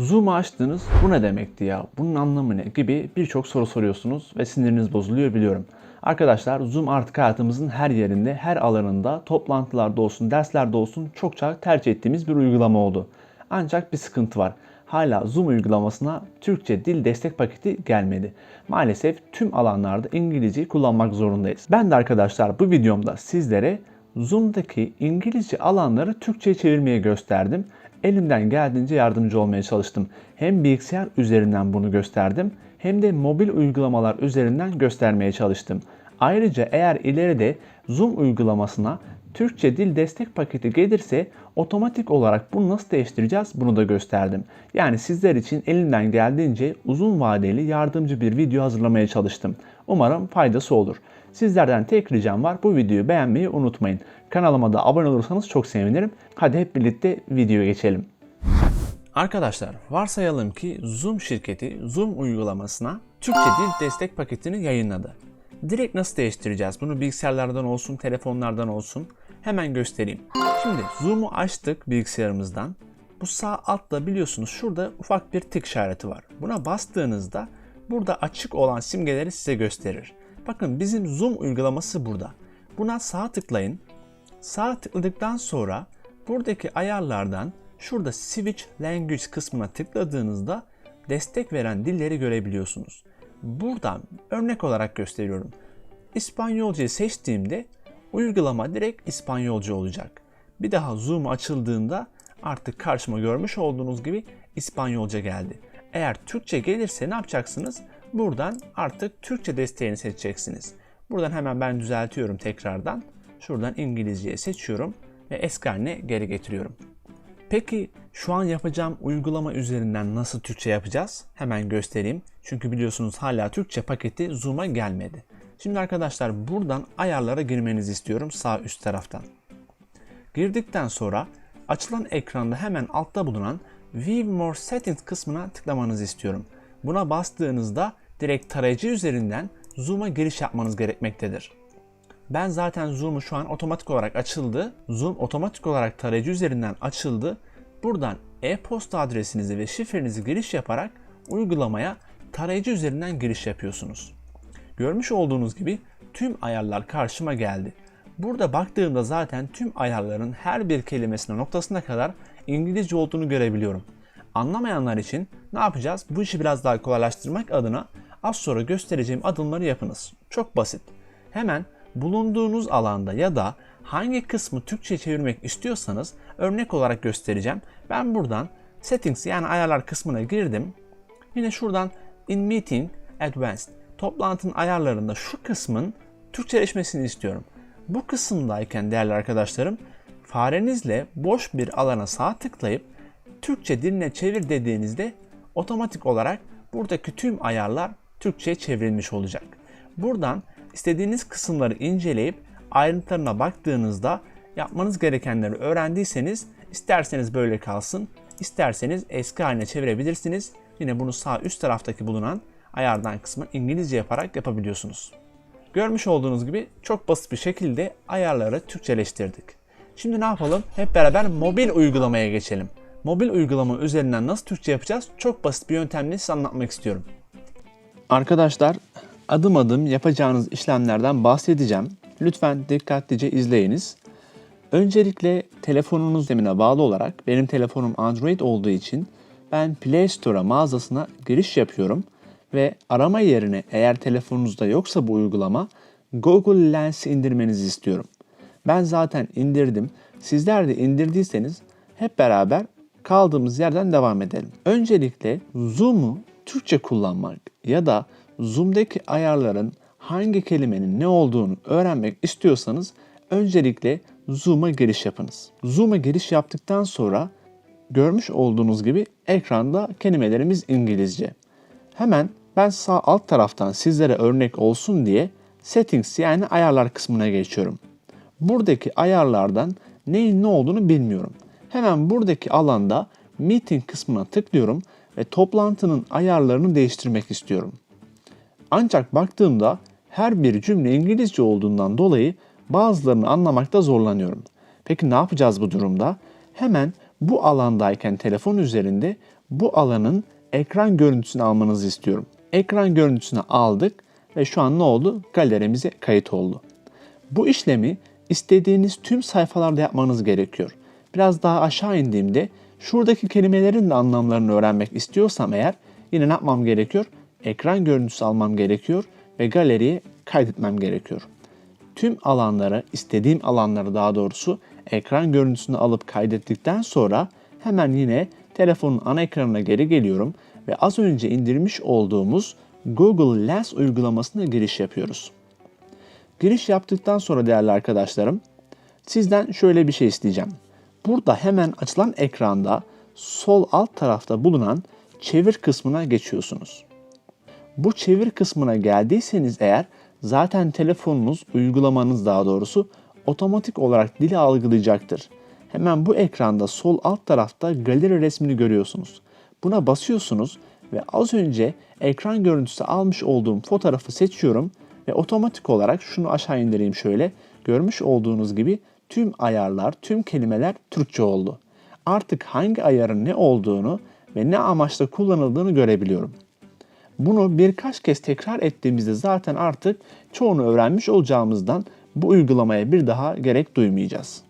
Zoom'u açtınız, bu ne demekti ya, bunun anlamı ne gibi birçok soru soruyorsunuz ve siniriniz bozuluyor biliyorum. Arkadaşlar Zoom artık hayatımızın her yerinde, her alanında, toplantılarda olsun, derslerde olsun çokça tercih ettiğimiz bir uygulama oldu. Ancak bir sıkıntı var. Hala Zoom uygulamasına Türkçe dil destek paketi gelmedi. Maalesef tüm alanlarda İngilizceyi kullanmak zorundayız. Ben de arkadaşlar bu videomda sizlere Zoom'daki İngilizce alanları Türkçe'ye çevirmeye gösterdim. Elimden geldiğince yardımcı olmaya çalıştım. Hem bilgisayar üzerinden bunu gösterdim hem de mobil uygulamalar üzerinden göstermeye çalıştım. Ayrıca eğer ileride Zoom uygulamasına Türkçe dil destek paketi gelirse otomatik olarak bunu nasıl değiştireceğiz bunu da gösterdim. Yani sizler için elimden geldiğince uzun vadeli yardımcı bir video hazırlamaya çalıştım. Umarım faydası olur. Sizlerden tek ricam var bu videoyu beğenmeyi unutmayın. Kanalıma da abone olursanız çok sevinirim. Hadi hep birlikte videoya geçelim. Arkadaşlar varsayalım ki Zoom şirketi Zoom uygulamasına Türkçe dil destek paketini yayınladı. Direkt nasıl değiştireceğiz? Bunu bilgisayarlardan olsun, telefonlardan olsun. Hemen göstereyim. Şimdi Zoom'u açtık bilgisayarımızdan. Bu sağ altta biliyorsunuz şurada ufak bir tık işareti var. Buna bastığınızda burada açık olan simgeleri size gösterir. Bakın bizim Zoom uygulaması burada. Buna sağ tıklayın. Sağ tıkladıktan sonra buradaki ayarlardan şurada Switch Language kısmına tıkladığınızda destek veren dilleri görebiliyorsunuz. Buradan örnek olarak gösteriyorum. İspanyolcayı seçtiğimde uygulama direkt İspanyolca olacak. Bir daha Zoom açıldığında artık karşıma görmüş olduğunuz gibi İspanyolca geldi. Eğer Türkçe gelirse ne yapacaksınız? Buradan artık Türkçe desteğini seçeceksiniz. Buradan hemen ben düzeltiyorum tekrardan. Şuradan İngilizceyi seçiyorum ve eski haline geri getiriyorum. Peki şu an yapacağım uygulama üzerinden nasıl Türkçe yapacağız? Hemen göstereyim. Çünkü biliyorsunuz hala Türkçe paketi Zoom'a gelmedi. Şimdi arkadaşlar buradan ayarlara girmenizi istiyorum sağ üst taraftan. Girdikten sonra açılan ekranda hemen altta bulunan View More Settings kısmına tıklamanızı istiyorum. Buna bastığınızda direkt tarayıcı üzerinden Zoom'a giriş yapmanız gerekmektedir. Ben zaten Zoom'u şu an otomatik olarak açıldı. Zoom otomatik olarak tarayıcı üzerinden açıldı. Buradan e-posta adresinizi ve şifrenizi giriş yaparak uygulamaya tarayıcı üzerinden giriş yapıyorsunuz. Görmüş olduğunuz gibi tüm ayarlar karşıma geldi. Burada baktığımda zaten tüm ayarların her bir kelimesine noktasına kadar İngilizce olduğunu görebiliyorum. Anlamayanlar için ne yapacağız? Bu işi biraz daha kolaylaştırmak adına az sonra göstereceğim adımları yapınız. Çok basit. Hemen bulunduğunuz alanda ya da hangi kısmı Türkçe çevirmek istiyorsanız örnek olarak göstereceğim. Ben buradan settings yani ayarlar kısmına girdim. Yine şuradan in meeting advanced toplantının ayarlarında şu kısmın Türkçeleşmesini istiyorum. Bu kısımdayken değerli arkadaşlarım farenizle boş bir alana sağ tıklayıp Türkçe diline çevir dediğinizde otomatik olarak buradaki tüm ayarlar Türkçe'ye çevrilmiş olacak. Buradan istediğiniz kısımları inceleyip ayrıntılarına baktığınızda yapmanız gerekenleri öğrendiyseniz isterseniz böyle kalsın, isterseniz eski haline çevirebilirsiniz. Yine bunu sağ üst taraftaki bulunan ayardan kısmı İngilizce yaparak yapabiliyorsunuz. Görmüş olduğunuz gibi çok basit bir şekilde ayarları Türkçeleştirdik. Şimdi ne yapalım? Hep beraber mobil uygulamaya geçelim. Mobil uygulama üzerinden nasıl Türkçe yapacağız? Çok basit bir yöntemle size anlatmak istiyorum. Arkadaşlar adım adım yapacağınız işlemlerden bahsedeceğim. Lütfen dikkatlice izleyiniz. Öncelikle telefonunuz sistemine bağlı olarak benim telefonum Android olduğu için ben Play Store'a mağazasına giriş yapıyorum ve arama yerine eğer telefonunuzda yoksa bu uygulama Google Lens indirmenizi istiyorum. Ben zaten indirdim. Sizler de indirdiyseniz hep beraber kaldığımız yerden devam edelim. Öncelikle Zoom'u Türkçe kullanmak ya da Zoom'daki ayarların hangi kelimenin ne olduğunu öğrenmek istiyorsanız öncelikle Zoom'a giriş yapınız. Zoom'a giriş yaptıktan sonra görmüş olduğunuz gibi ekranda kelimelerimiz İngilizce. Hemen ben sağ alt taraftan sizlere örnek olsun diye settings yani ayarlar kısmına geçiyorum. Buradaki ayarlardan neyin ne olduğunu bilmiyorum. Hemen buradaki alanda meeting kısmına tıklıyorum ve toplantının ayarlarını değiştirmek istiyorum. Ancak baktığımda her bir cümle İngilizce olduğundan dolayı bazılarını anlamakta zorlanıyorum. Peki ne yapacağız bu durumda? Hemen bu alandayken telefon üzerinde bu alanın ekran görüntüsünü almanızı istiyorum. Ekran görüntüsünü aldık ve şu an ne oldu? Galerimize kayıt oldu. Bu işlemi istediğiniz tüm sayfalarda yapmanız gerekiyor. Biraz daha aşağı indiğimde şuradaki kelimelerin de anlamlarını öğrenmek istiyorsam eğer yine ne yapmam gerekiyor? Ekran görüntüsü almam gerekiyor ve galeriye kaydetmem gerekiyor. Tüm alanları, istediğim alanları daha doğrusu ekran görüntüsünü alıp kaydettikten sonra hemen yine telefonun ana ekranına geri geliyorum ve az önce indirmiş olduğumuz Google Lens uygulamasına giriş yapıyoruz. Giriş yaptıktan sonra değerli arkadaşlarım sizden şöyle bir şey isteyeceğim. Burada hemen açılan ekranda sol alt tarafta bulunan çevir kısmına geçiyorsunuz. Bu çevir kısmına geldiyseniz eğer zaten telefonunuz, uygulamanız daha doğrusu otomatik olarak dili algılayacaktır. Hemen bu ekranda sol alt tarafta galeri resmini görüyorsunuz. Buna basıyorsunuz ve az önce ekran görüntüsü almış olduğum fotoğrafı seçiyorum ve otomatik olarak şunu aşağı indireyim şöyle. Görmüş olduğunuz gibi tüm ayarlar, tüm kelimeler Türkçe oldu. Artık hangi ayarın ne olduğunu ve ne amaçla kullanıldığını görebiliyorum. Bunu birkaç kez tekrar ettiğimizde zaten artık çoğunu öğrenmiş olacağımızdan bu uygulamaya bir daha gerek duymayacağız.